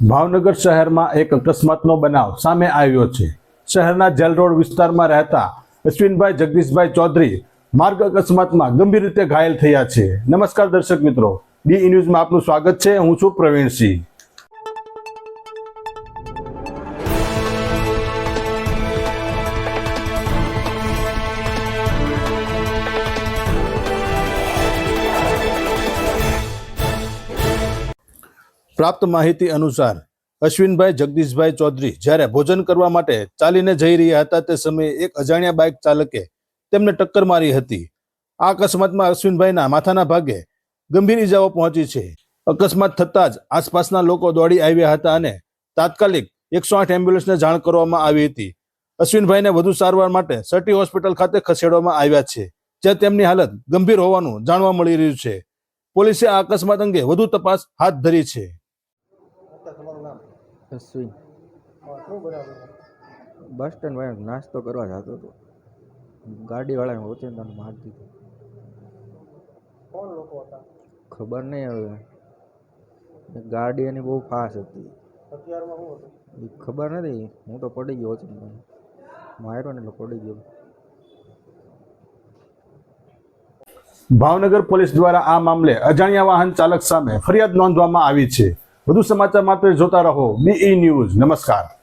ભાવનગર શહેરમાં એક અકસ્માતનો બનાવ સામે આવ્યો છે. શહેરના જેલ રોડ વિસ્તારમાં રહેતા અશ્વિનભાઈ જગદીશભાઈ ચૌધરી માર્ગ અકસ્માતમાં ગંભીર રીતે ઘાયલ થયા છે. નમસ્કાર દર્શક મિત્રો, ડી ન્યૂઝમાં આપનું સ્વાગત છે. હું છું પ્રવીણસિંહ. પ્રાપ્ત માહિતી અનુસાર અશ્વિનભાઈ જગદીશભાઈ ચૌધરી જ્યારે ભોજન કરવા માટે ચાલીને જઈ રહ્યા હતા તે સમયે એક અજાણ્યા બાઇક ચાલકે તેમને ટક્કર મારી હતી. આ અકસ્માતમાં અશ્વિનભાઈના માથાના ભાગે ગંભીર ઈજાઓ પહોંચી છે. અકસ્માત થતાં જ આસપાસના લોકો દોડી આવ્યા હતા અને તાત્કાલિક એકસો આઠ એમ્બ્યુલન્સને જાણ કરવામાં આવી હતી. અશ્વિનભાઈને વધુ સારવાર માટે સટી હોસ્પિટલ ખાતે ખસેડવામાં આવ્યા છે, જ્યાં તેમની હાલત ગંભીર હોવાનું જાણવા મળી રહ્યું છે. પોલીસે આ અકસ્માત અંગે વધુ તપાસ હાથ ધરી છે. અશ્વિન. બસ સ્ટેન્ડ ભાઈ નાસ્તો કરવા જતો હતો. ગાડીવાળાને ઓચિંતાને માર દીધો. કોણ લોકો હતા? ખબર નહીં હવે. ગાડી એની બહુ ફાસ્ટ હતી. હથિયારમાં શું હતું? એ ખબર નથી. હું તો પડી ગયો ઓચિંતાને માર્યો ને એટલે પડી ગયો. ભાવનગર પોલીસ દ્વારા આ મામલે અજાણ્યા વાહન ચાલક સામે ફરિયાદ નોંધવામાં આવી છે. વધુ સમાચાર માટે જોતા રહો બીઈ ન્યૂઝ. નમસ્કાર.